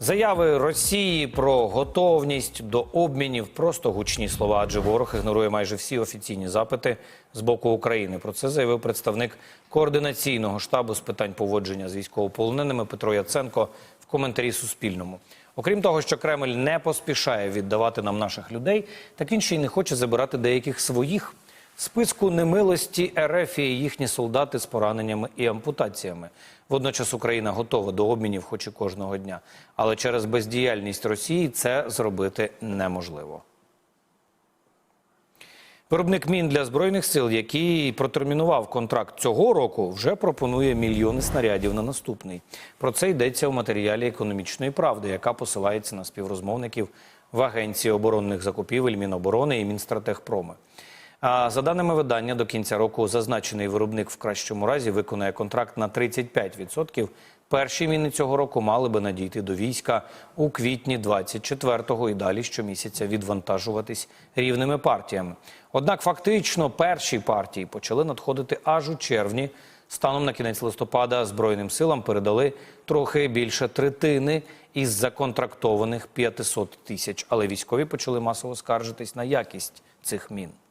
Заяви Росії про готовність до обмінів просто гучні слова, адже ворог ігнорує майже всі офіційні запити з боку України. Про це заявив представник координаційного штабу з питань поводження з військовополоненими Петро Яценко в коментарі Суспільному. Окрім того, що Кремль не поспішає віддавати нам наших людей, так він ще й не хоче забирати деяких своїх. Списку немилості РФ є їхні солдати з пораненнями і ампутаціями. Водночас Україна готова до обмінів, хоч і кожного дня. Але через бездіяльність Росії це зробити неможливо. Виробник мін для збройних сил, який протермінував контракт цього року, вже пропонує мільйони снарядів на наступний. Про це йдеться у матеріалі економічної правди, яка посилається на співрозмовників в Агенції оборонних закупівель Міноборони і Мінстратегпроми. А за даними видання, до кінця року зазначений виробник в кращому разі виконає контракт на 35%. Перші міни цього року мали би надійти до війська у квітні 24-го і далі щомісяця відвантажуватись рівними партіями. Однак фактично перші партії почали надходити аж у червні. Станом на кінець листопада Збройним силам передали трохи більше третини із законтрактованих 500 тисяч. Але військові почали масово скаржитись на якість цих мін.